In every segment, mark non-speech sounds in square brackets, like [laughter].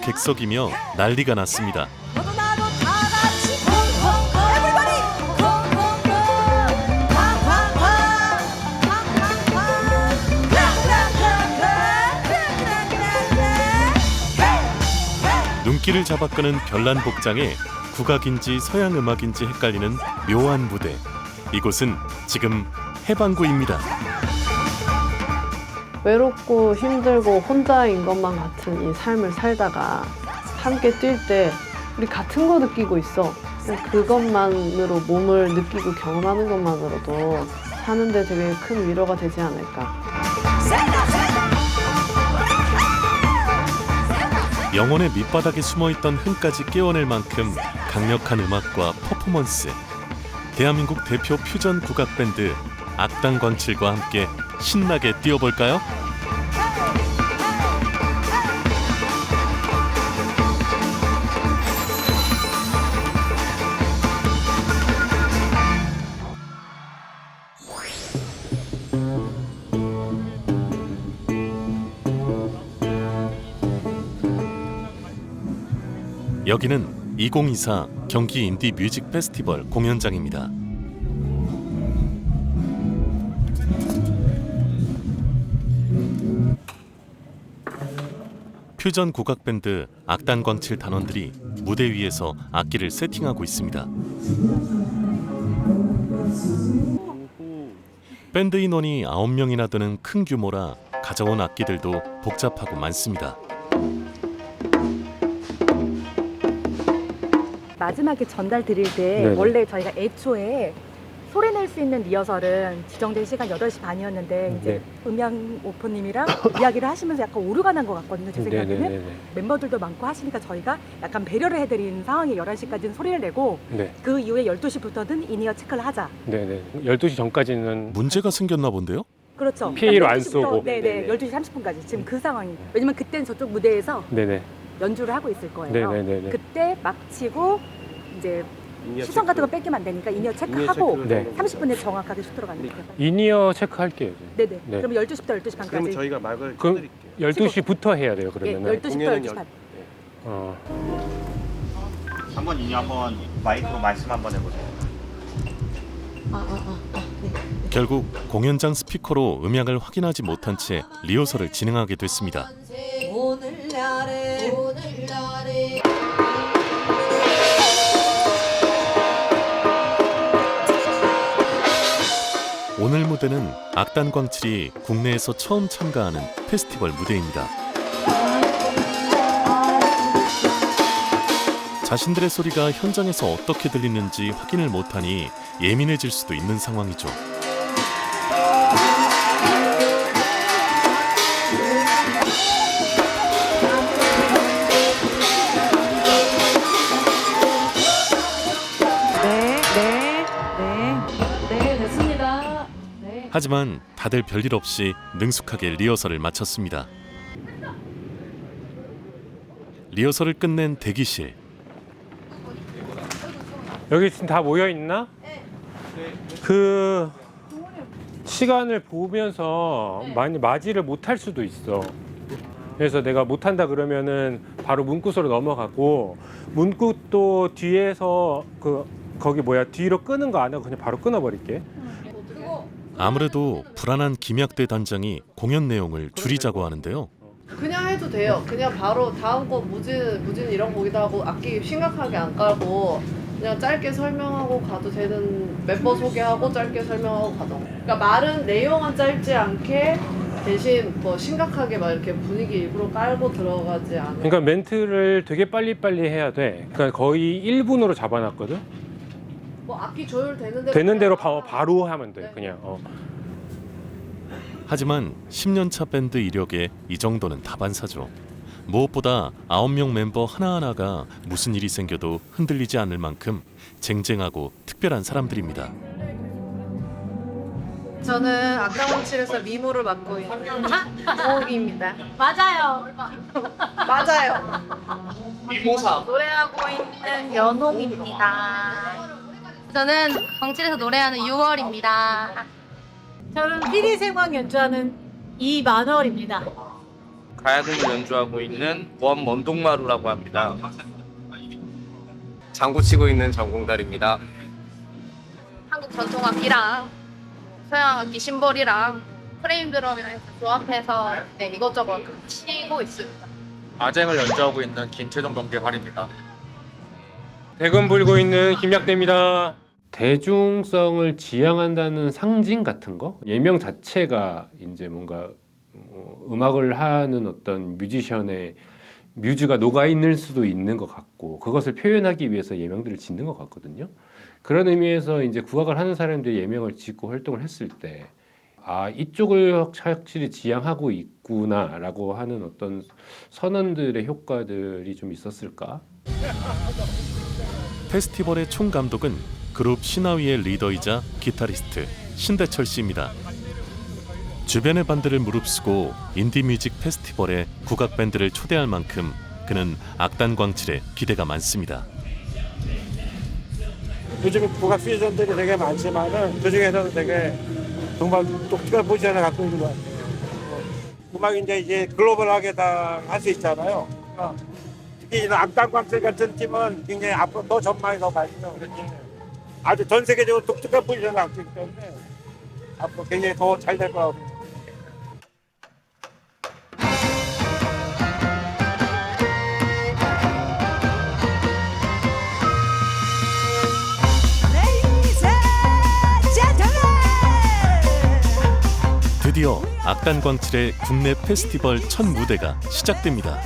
객석이며 난리가 났습니다. 눈길을 잡아끄는 별난 복장에 국악인지 서양 음악인지 헷갈리는 묘한 무대. 이곳은 지금 해방구입니다. 외롭고 힘들고 혼자인 것만 같은 이 삶을 살다가 함께 뛸 때 우리 같은 거 느끼고 있어. 그것만으로 몸을 느끼고 경험하는 것만으로도 사는데 되게 큰 위로가 되지 않을까. 영혼의 밑바닥에 숨어있던 흥까지 깨워낼 만큼 강력한 음악과 퍼포먼스. 대한민국 대표 퓨전 국악 밴드 악당 광칠과 함께 신나게 뛰어볼까요? 여기는 2024 경기 인디 뮤직 페스티벌 공연장입니다. 퓨전 국악 밴드 악단 광칠 단원들이 무대 위에서 악기를 세팅하고 있습니다. 밴드 인원이 9명이나 되는 큰 규모라 가져온 악기들도 복잡하고 많습니다. 마지막에 전달 드릴 때 네네. 원래 저희가 애초에 소리 낼 수 있는 리허설은 지정된 시간 8시 반이었는데 이제 네. 음향 오퍼님이랑 [coughs] 이야기를 하시면서 약간 오류가 난 것 같거든요. 제 생각에는 네네네. 멤버들도 많고 하시니까 저희가 약간 배려를 해드린 상황에 11시까지는 소리를 내고 네, 그 이후에 12시부터는 인이어 체크를 하자. 네네. 12시 전까지는 문제가 생겼나 본데요? 그렇죠. 피해로 안 12시 부터 쏘고. 네네. 네네. 12시 30분까지 지금 그 상황이. 왜냐면 그때는 저쪽 무대에서 네네. 연주를 하고 있을 거예요. 네네네네. 그때 막 치고 이제 시선 같은 거 뺏기면 안 되니까 인이어 체크하고 네. 30분에 정확하게 슛 들어가는 거예요. 인이어 체크할게요. 이제. 네네. 네. 그럼 12시부터 12시 반까지. 그러면 저희가 막을 그럼 쳐드릴게요. 12시부터 해야 돼요, 예, 그러면 은. 12시부터 공연은 12시 열- 반. 어. 한번 이니 한번 마이크로 말씀 한번 해보세요. 결국 공연장 스피커로 음향을 확인하지 못한 채 리허설을 진행하게 됐습니다. 오늘 날에 오늘 날에 오늘 무대는 악단 광칠이 국내에서 처음 참가하는 페스티벌 무대입니다. 자신들의 소리가 현장에서 어떻게 들리는지 확인을 못하니 예민해질 수도 있는 상황이죠. 하지만 다들 별일 없이 능숙하게 리허설을 마쳤습니다. 리허설을 끝낸 대기실. 여기 지금 다 모여 있나? 그 시간을 보면서 많이 맞이를 못할 수도 있어. 그래서 내가 못 한다 그러면은 바로 문구소로 넘어가고 문구도 뒤에서 그 거기 뭐야 뒤로 끄는 거 안 하고 그냥 바로 끊어 버릴게. 아무래도 불안한 김약대 단장이 공연 내용을 줄이자고 하는데요. 그냥 해도 돼요. 그냥 바로 다음 거 무진 무진 이런 거기다 하고 악기 심각하게 안 깔고 그냥 짧게 설명하고 가도 되는 멤버 소개하고 짧게 설명하고 가도. 그러니까 말은 내용은 짧지 않게 대신 뭐 심각하게 막 이렇게 분위기 일부러 깔고 들어가지 않아. 그러니까 멘트를 되게 빨리빨리 해야 돼. 그러니까 거의 1분으로 잡아놨거든. 뭐 악기 조율 되는 대로 되는 대로 바, 바로 하면 돼. 네. 그냥. 어. 하지만 10년차 밴드 이력에 이 정도는 다반사죠. 무엇보다 9명 멤버 하나하나가 무슨 일이 생겨도 흔들리지 않을 만큼 쟁쟁하고 특별한 사람들입니다. 저는 악당원칠에서 미모를 맡고 있는 호흡입니다. 맞아요. 맞아요. 노래하고 있는 연홍입니다. 저는 광칠에서 노래하는 6월입니다. 저는 피리 생황 연주하는 이만월입니다. 가야금을 연주하고 있는 원먼동마루라고 합니다. 장구 치고 있는 전공달입니다. 한국 전통악기랑 서양악기 심벌이랑 프레임 드럼이랑 해서 조합해서 네, 이것저것 치고 있습니다. 아쟁을 연주하고 있는 김채정 경계활입니다. 대금 불고 있는 김약대입니다. 대중성을 지향한다는 상징 같은 거 예명 자체가 이제 뭔가 어, 음악을 하는 어떤 뮤지션의 뮤즈가 녹아 있는 수도 있는 것 같고 그것을 표현하기 위해서 예명들을 짓는 것 같거든요. 그런 의미에서 이제 국악을 하는 사람들이 예명을 짓고 활동을 했을 때 아, 이쪽을 확실히 지향하고 있구나라고 하는 어떤 선언들의 효과들이 좀 있었을까? 페스티벌의 총감독은 그룹 신하위의 리더이자 기타리스트 신대철 씨입니다. 주변의 반들을 무릅쓰고 인디뮤직 페스티벌에 국악 밴드를 초대할 만큼 그는 악단 광칠에 기대가 많습니다. 요즘 국악 퓨전들이 되게 많지만은 그 중에서도 되게 정말 독특한 포지션을 갖고 있는 것 같아요. 어, 음악이 이제 이제 글로벌하게 다 할 수 있잖아요. 어, 특히 이제 악당광들 같은 팀은 굉장히 앞으로 더 전망이 더 밝죠. 아주 전 세계적으로 독특한 포지션을 갖고 있기 때문에 앞으로 굉장히 더 잘 될 거라고 생각합니다. Ladies and gentlemen. 드디어 악단 광칠의 국내 페스티벌 첫 무대가 시작됩니다.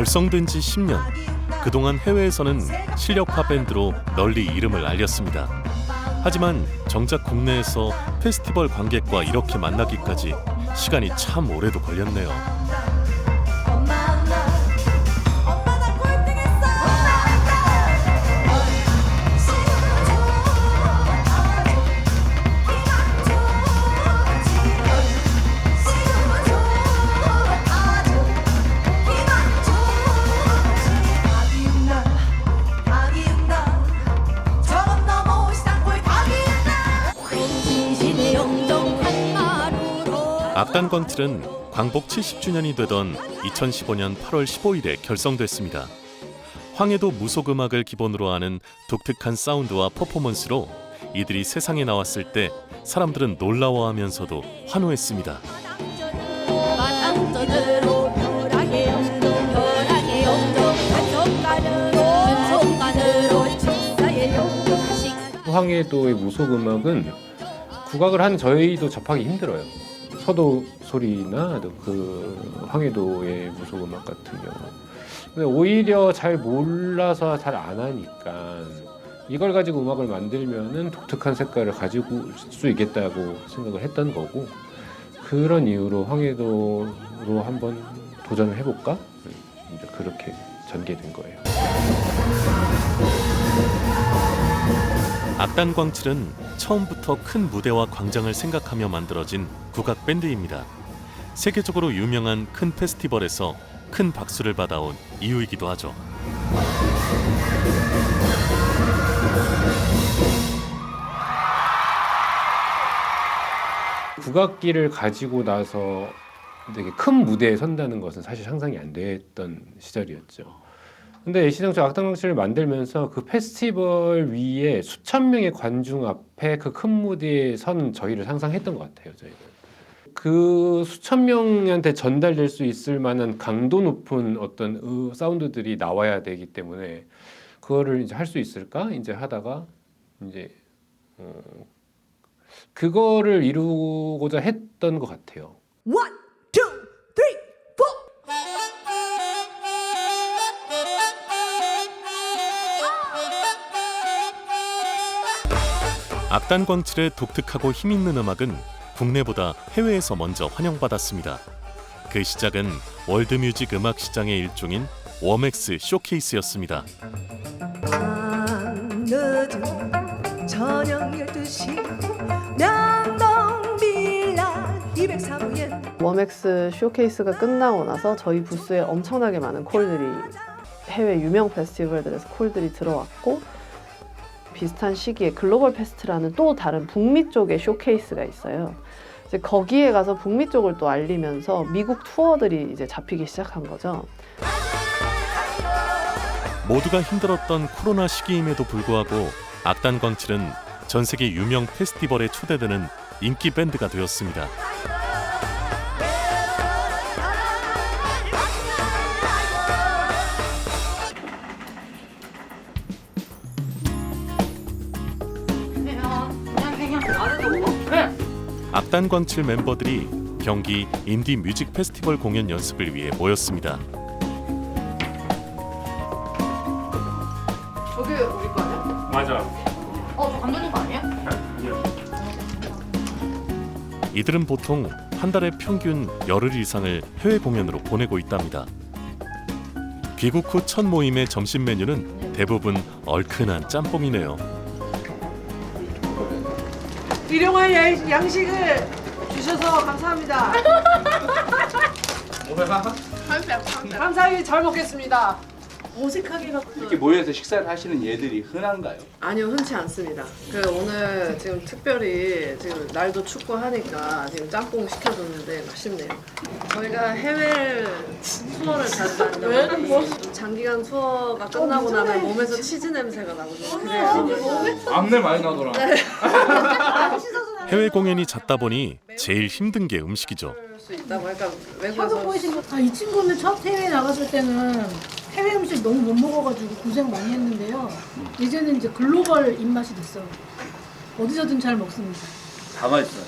결성된 지 10년. 닭이 온다 그동안 해외에서는 실력파 밴드로 널리 이름을 알렸습니다. 하지만 정작 국내에서 페스티벌 관객과 이렇게 만나기까지 시간이 참 오래도 걸렸네요. 악단 광틀은 광복 70주년이 되던 2015년 8월 15일에 결성됐습니다. 황해도 무속 음악을 기본으로 하는 독특한 사운드와 퍼포먼스로 이들이 세상에 나왔을 때 사람들은 놀라워하면서도 환호했습니다. 황해도의 무속 음악은 국악을 하는 저희도 접하기 힘들어요. 서도 소리나 그 황해도의 무속 음악 같은 경우. 근데 오히려 잘 몰라서 잘 안 하니까 이걸 가지고 음악을 만들면은 독특한 색깔을 가지고 올수 있겠다고 생각을 했던 거고 그런 이유로 황해도로 한번 도전을 해볼까? 그렇게 전개된 거예요. 악단 광칠은 처음부터 큰 무대와 광장을 생각하며 만들어진 국악 밴드입니다. 세계적으로 유명한 큰 페스티벌에서 큰 박수를 받아온 이유이기도 하죠. 국악기를 가지고 나서 되게 큰 무대에 선다는 것은 사실 상상이 안 됐던 시절이었죠. 근데 예시상초 악당강실을 만들면서 그 페스티벌 위에 수천 명의 관중 앞에 그 큰 무대에 선 저희를 상상했던 것 같아요. 저희는 그 수천 명한테 전달될 수 있을 만한 강도 높은 어떤 의- 사운드들이 나와야 되기 때문에 그거를 이제 할 수 있을까 이제 하다가 이제 어, 그거를 이루고자 했던 것 같아요. One, 악단 광칠의 독특하고 힘있는 음악은 국내보다 해외에서 먼저 환영받았습니다. 그 시작은 월드뮤직 음악 시장의 일종인 워맥스 쇼케이스였습니다. 늦은 저녁 12시 명동 빌라 203호엔 워맥스 쇼케이스가 끝나고 나서 저희 부스에 엄청나게 많은 콜들이 해외 유명 페스티벌들에서 콜들이 들어왔고 비슷한 시기에 글로벌 페스트라는 또 다른 북미 쪽의 쇼케이스가 있어요. 이제 거기에 가서 북미 쪽을 또 알리면서 미국 투어들이 이제 잡히기 시작한 거죠. 모두가 힘들었던 코로나 시기임에도 불구하고 악단 광칠은 전 세계 유명 페스티벌에 초대되는 인기 밴드가 되었습니다. 악단 광칠 멤버들이 경기 인디 뮤직 페스티벌 공연 연습을 위해 모였습니다. 저게 우리 거 아니야? 맞아. 어, 저 감독님 거 아니에요? 이들은 보통 한 달에 평균 열흘 이상을 해외 공연으로 보내고 있답니다. 귀국 후 첫 모임의 점심 메뉴는 대부분 얼큰한 짬뽕이네요. 일용할 야- 양식을 주셔서 [laughs] 감사합니다. 감사히 잘 먹겠습니다. 어색하게 갖고 이렇게 모여서 식사를 하시는 예들이 흔한가요? 아니요 흔치 않습니다. 그 오늘 지금 특별히 지금 날도 춥고 하니까 지금 짬뽕 시켜줬는데 맛있네요. 저희가 해외 투어를 자주 다니다 보니 장기간 투어가 끝나고 나면 몸에서 치즈 냄새가 좀 그래요. 암내 많이 나더라. [laughs] 해외 공연이 잦다 보니 제일 힘든 게 음식이죠. 그럴 수 있다고 그러니까 외국에서 보이신 거. 아, 이 친구는 첫 해외 나갔을 때는 해외 음식 너무 못 먹어가지고 고생 많이 했는데요. 이제는 이제 글로벌 입맛이 됐어요. 어디서든 잘 먹습니다. 다 맛있어요.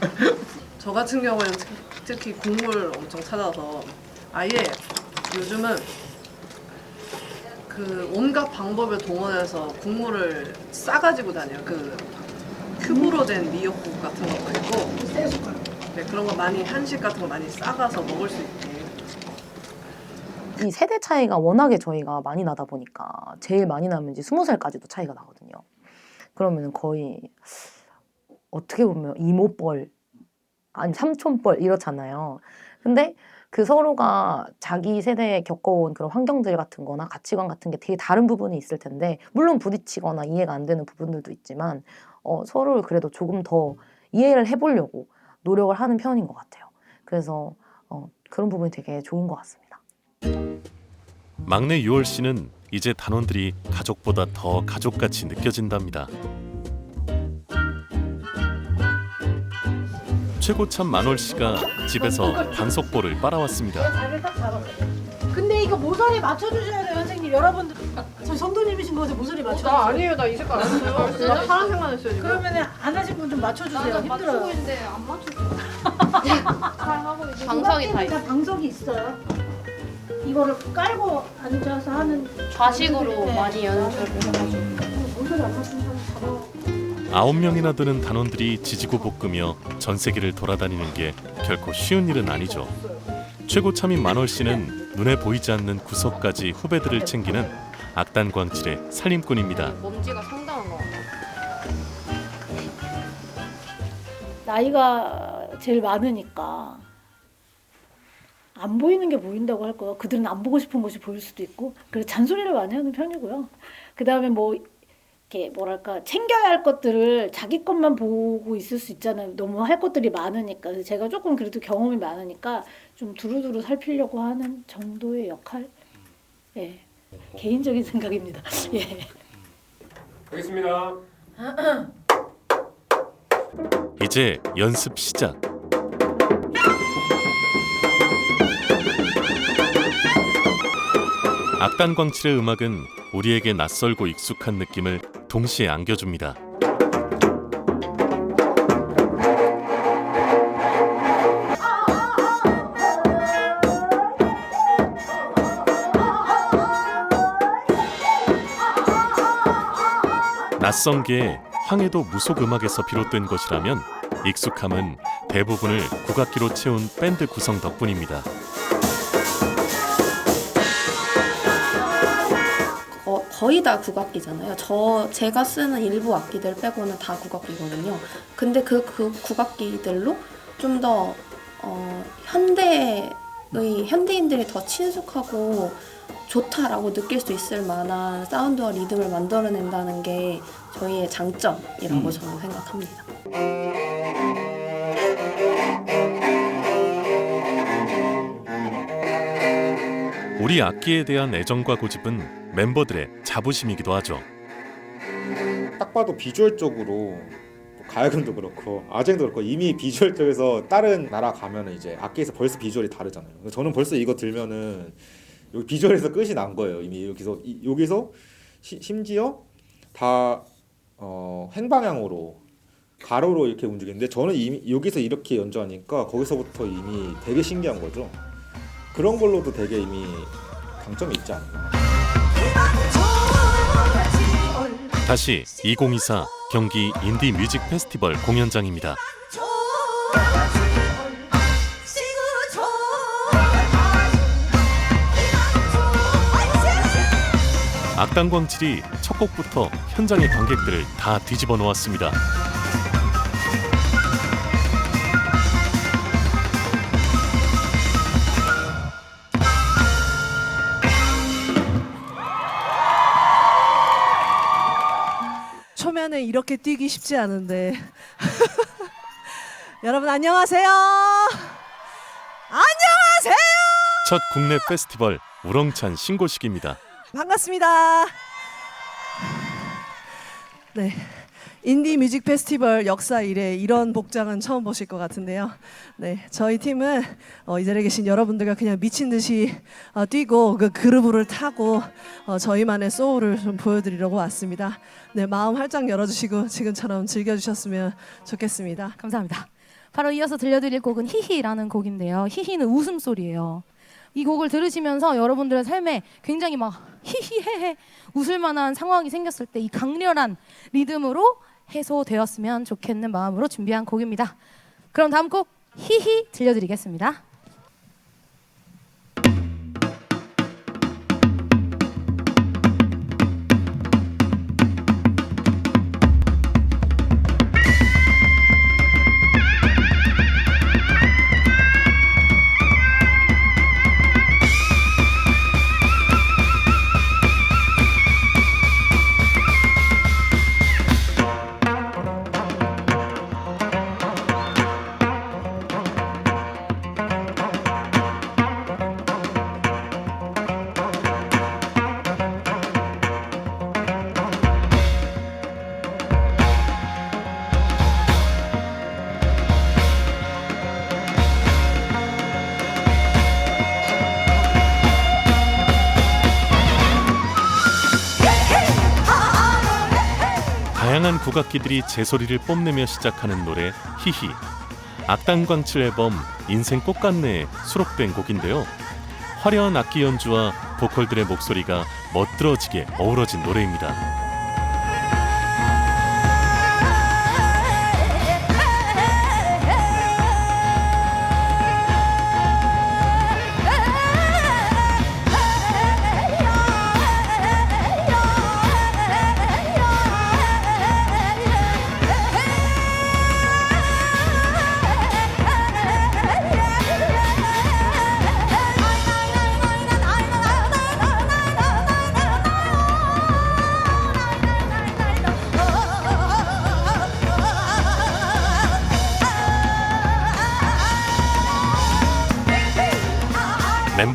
[laughs] 저 같은 경우에는 특- 특히 국물 엄청 찾아서 아예 요즘은 그 온갖 방법을 동원해서 국물을 싸가지고 다녀요. 그 큐브로 된 미역국 같은 것도 있고 숟가락. 네, 그런 거 많이 한식 같은 거 많이 싸가서 먹을 수 있게 이 세대 차이가 워낙에 저희가 많이 나다 보니까 제일 많이 나면 이제 스무 살까지도 차이가 나거든요. 그러면 거의 어떻게 보면 이모뻘 아니 삼촌뻘 이렇잖아요. 근데 그 서로가 자기 세대에 겪어온 그런 환경들 같은 거나 가치관 같은 게 되게 다른 부분이 있을 텐데 물론 부딪히거나 이해가 안 되는 부분들도 있지만 어, 서로를 그래도 조금 더 이해를 해보려고 노력을 하는 편인 것 같아요. 그래서 어, 그런 부분이 되게 좋은 것 같습니다. 막내 유월 씨는 이제 단원들이 가족보다 더 가족같이 느껴진답니다. 최고참 만월 씨가 집에서 방석보를 빨아왔습니다. 자리를 딱 잡았어요. 근데 이거 모서리 맞춰주셔야 돼요, 선생님. 여러분들. 저 성도님이신 거 같아요. 모서리 맞춰주세요. 나 아니에요 나 이 색깔 안 했어요 나 파란색만 했어요 지금 그러면 안 하신 분 좀 맞춰주세요. 힘들어요. 있는데 안 맞추고. [laughs] 잘 하고 있는데. 방석이 다 있어. 다 방석이 있어요. 이거를 깔고 앉아서 하는 좌식으로 네. 많이 연주를 해가지고. 맞추는 사람 잡아. 아홉 명이나 되는 단원들이 지지고 볶으며 전 세계를 돌아다니는 게 결코 쉬운 일은 아니죠. 최고 참인 만월 씨는 눈에 보이지 않는 구석까지 후배들을 챙기는 악단 광칠의 살림꾼입니다. 먼지가 상당한 것 같아요. 나이가 제일 많으니까 안 보이는 게 보인다고 할 거예요. 그들은 안 보고 싶은 것이 보일 수도 있고 그래서 잔소리를 많이 하는 편이고요. 그 다음에 뭐 이렇게 뭐랄까 챙겨야 할 것들을 자기 것만 보고 있을 수 있잖아요. 너무 할 것들이 많으니까 그래서 제가 조금 그래도 경험이 많으니까 좀 두루두루 살피려고 하는 정도의 역할. 예, 개인적인 생각입니다. [laughs] 예. 알겠습니다. 이제 연습 시작. 악단 광칠의 음악은 우리에게 낯설고 익숙한 느낌을 동시에 안겨줍니다. 낯선 게 황해도 무속 음악에서 비롯된 것이라면 익숙함은 대부분을 국악기로 채운 밴드 구성 덕분입니다. 거의 다 국악기잖아요. 저 제가 쓰는 일부 악기들 빼고는 다 국악기거든요. 근데 그, 그 국악기들로 좀더 어, 현대의 현대인들이 더 친숙하고 좋다라고 느낄 수 있을 만한 사운드와 리듬을 만들어낸다는 게 저희의 장점이라고 저는 생각합니다. 우리 악기에 대한 애정과 고집은 멤버들의 자부심이기도 하죠. 딱 봐도 비주얼적으로 가야금도 그렇고 아쟁도 그렇고 이미 비주얼 쪽에서 다른 나라 가면은 이제 악기에서 벌써 비주얼이 다르잖아요. 저는 벌써 이거 들면은 여기 비주얼에서 끝이 난 거예요. 이미 여기서 이- 여기서 시- 심지어 다 어, 행방향으로 가로로 이렇게 움직이는데 저는 이미 여기서 이렇게 연주하니까 거기서부터 이미 되게 신기한 거죠. 그런 걸로도 되게 이미 강점이 있지 않나. 다시 2024 경기 인디 뮤직 페스티벌 공연장입니다. 악당 광칠이 첫 곡부터 현장의 관객들을 다 뒤집어 놓았습니다. 이렇게 뛰기 쉽지 않은데. [laughs] 여러분 안녕하세요. 안녕하세요. 첫 국내 페스티벌 우렁찬 신고식입니다. 반갑습니다. 네. 인디 뮤직 페스티벌 역사 이래 이런 복장은 처음 보실 것 같은데요. 네, 저희 팀은 어, 이 자리에 계신 여러분들과 그냥 미친 듯이 어, 뛰고 그 그루브를 타고 어, 저희만의 소울을 좀 보여드리려고 왔습니다. 네, 마음 활짝 열어주시고 지금처럼 즐겨주셨으면 좋겠습니다. 감사합니다. 바로 이어서 들려드릴 곡은 히히라는 곡인데요. 히히는 웃음소리예요. 이 곡을 들으시면서 여러분들의 삶에 굉장히 막 히히헤헤 웃을 만한 상황이 생겼을 때 이 강렬한 리듬으로 해소되었으면 좋겠는 마음으로 준비한 곡입니다. 그럼 다음 곡 히히 들려드리겠습니다. 국악기들이 제 소리를 뽐내며 시작하는 노래 히히. 악당광칠 앨범 인생 꽃 같네에 수록된 곡인데요. 화려한 악기 연주와 보컬들의 목소리가 멋들어지게 어우러진 노래입니다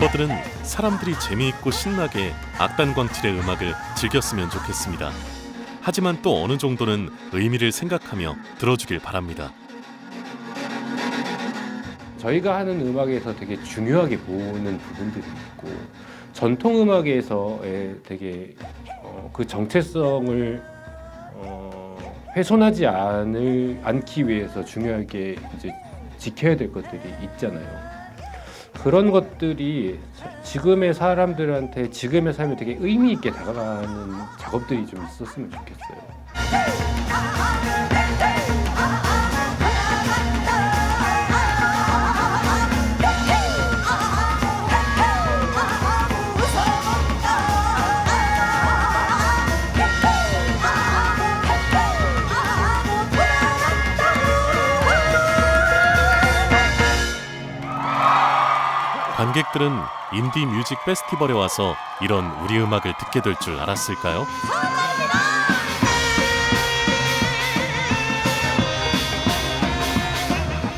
멤버들은 사람들이 재미있고 신나게 악단광칠의 음악을 즐겼으면 좋겠습니다. 하지만 또 어느 정도는 의미를 생각하며 들어주길 바랍니다. 저희가 하는 음악에서 되게 중요하게 보는 부분들이 있고 전통 음악에서의 되게 어, 그 정체성을 어, 훼손하지 않을 않기 위해서 중요하게 이제 지켜야 될 것들이 있잖아요. 그런 것들이 사- 지금의 사람들한테 지금의 삶에 되게 의미 있게 다가가는 작업들이 좀 있었으면 좋겠어요. 관객들은 인디 뮤직 페스티벌에 와서 이런 우리 음악을 듣게 될 줄 알았을까요?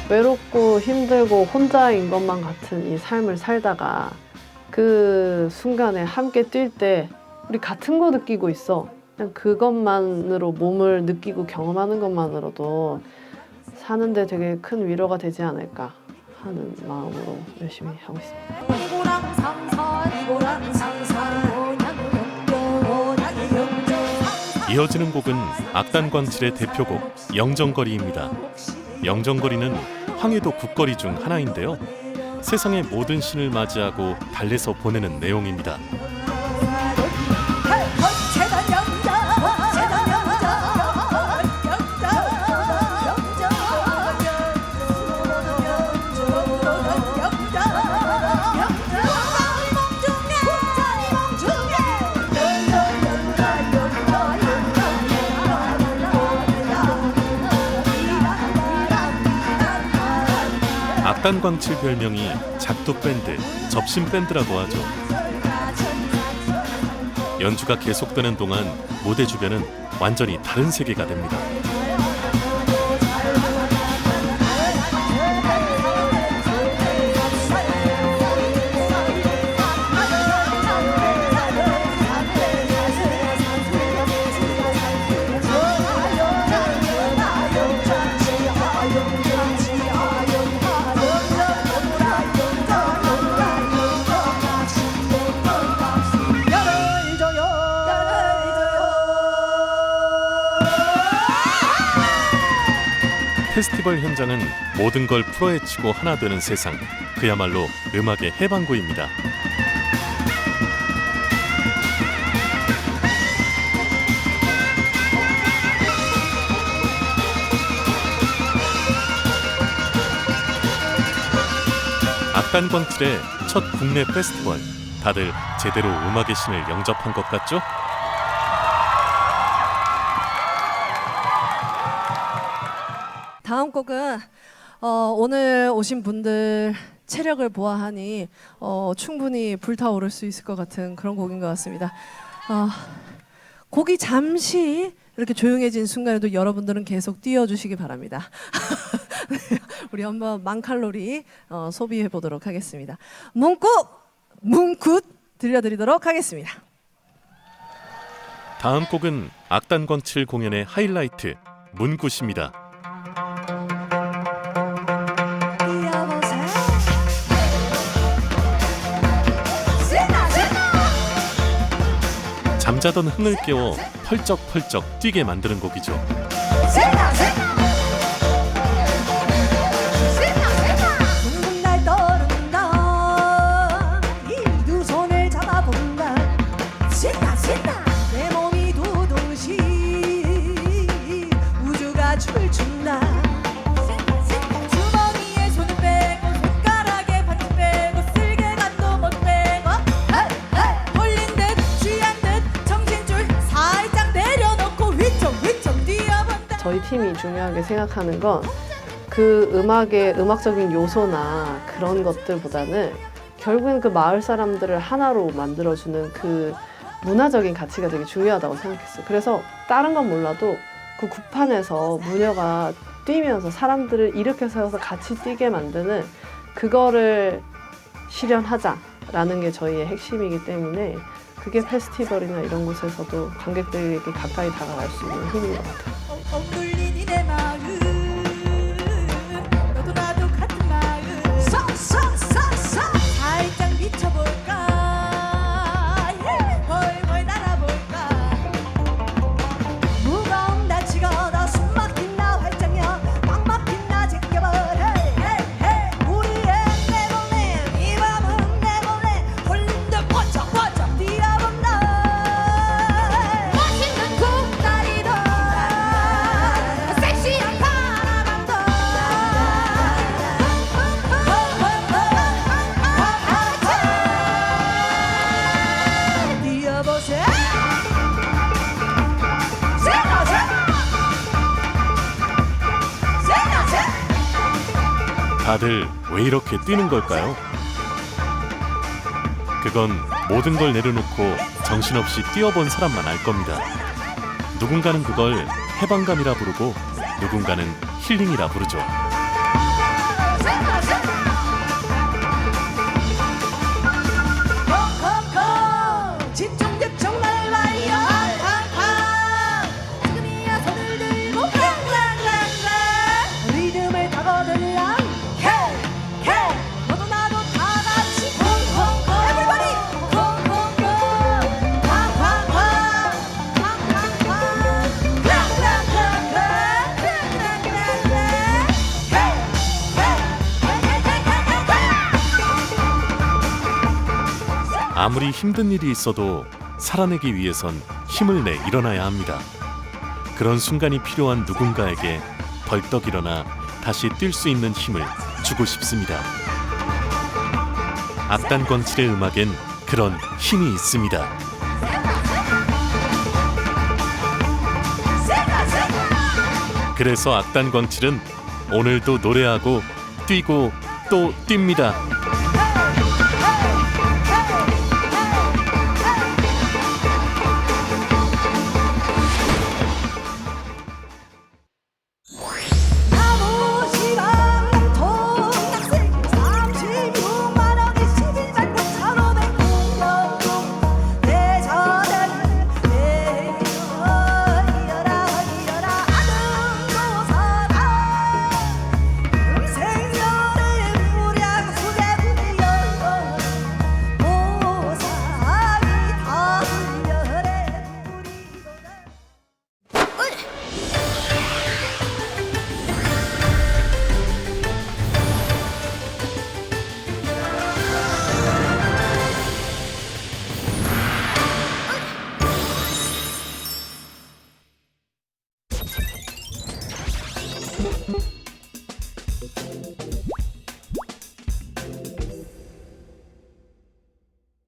외롭고 힘들고 혼자인 것만 같은 이 삶을 살다가 그 순간에 함께 뛸 때 우리 같은 거 느끼고 있어. 그냥 그것만으로 몸을 느끼고 경험하는 것만으로도 사는데 되게 큰 위로가 되지 않을까 하는 마음으로 열심히 하고 있습니다. 이어지는 곡은 악단광칠의 대표곡 영정거리입니다. 영정거리는 황해도 국거리 중 하나인데요. 세상의 모든 신을 맞이하고 달래서 보내는 내용입니다. 악단광칠 별명이 작두 밴드, 접심 밴드라고 하죠. 연주가 계속되는 동안 무대 주변은 완전히 다른 세계가 됩니다. 페스티벌 현장은 모든 걸 풀어헤치고 하나 되는 세상. 그야말로 음악의 해방구입니다. 악단광칠의 첫 국내 페스티벌. 다들 제대로 음악의 신을 영접한 것 같죠? 곡은 어, 오늘 오신 분들 체력을 보아하니 어, 충분히 불타오를 수 있을 것 같은 그런 곡인 것 같습니다. 어, 곡이 잠시 이렇게 조용해진 순간에도 여러분들은 계속 뛰어주시기 바랍니다. [laughs] 우리 한번 만 칼로리 어, 소비해 보도록 하겠습니다. 문구 문굿 들려드리도록 하겠습니다. 다음 곡은 악단광칠 공연의 하이라이트 문굿입니다. 잠자던 흥을 깨워 펄쩍펄쩍 뛰게 만드는 곡이죠. 중요하게 생각하는 건 그 음악의 음악적인 요소나 그런 것들보다는 결국엔 그 마을 사람들을 하나로 만들어주는 그 문화적인 가치가 되게 중요하다고 생각했어요. 그래서 다른 건 몰라도 그 구판에서 무녀가 뛰면서 사람들을 일으켜 세워서 같이 뛰게 만드는 그거를 실현하자라는 게 저희의 핵심이기 때문에 그게 페스티벌이나 이런 곳에서도 관객들에게 가까이 다가갈 수 있는 힘인 것 같아요. 다들 왜 이렇게 뛰는 걸까요? 그건 모든 걸 내려놓고 정신없이 뛰어본 사람만 알 겁니다. 누군가는 그걸 해방감이라 부르고 누군가는 힐링이라 부르죠. 아무리 힘든 일이 있어도 살아내기 위해선 힘을 내 일어나야 합니다. 그런 순간이 필요한 누군가에게 벌떡 일어나 다시 뛸 수 있는 힘을 주고 싶습니다. 악단 광칠의 음악엔 그런 힘이 있습니다. 그래서 악단 광칠은 오늘도 노래하고 뛰고 또 뜁니다.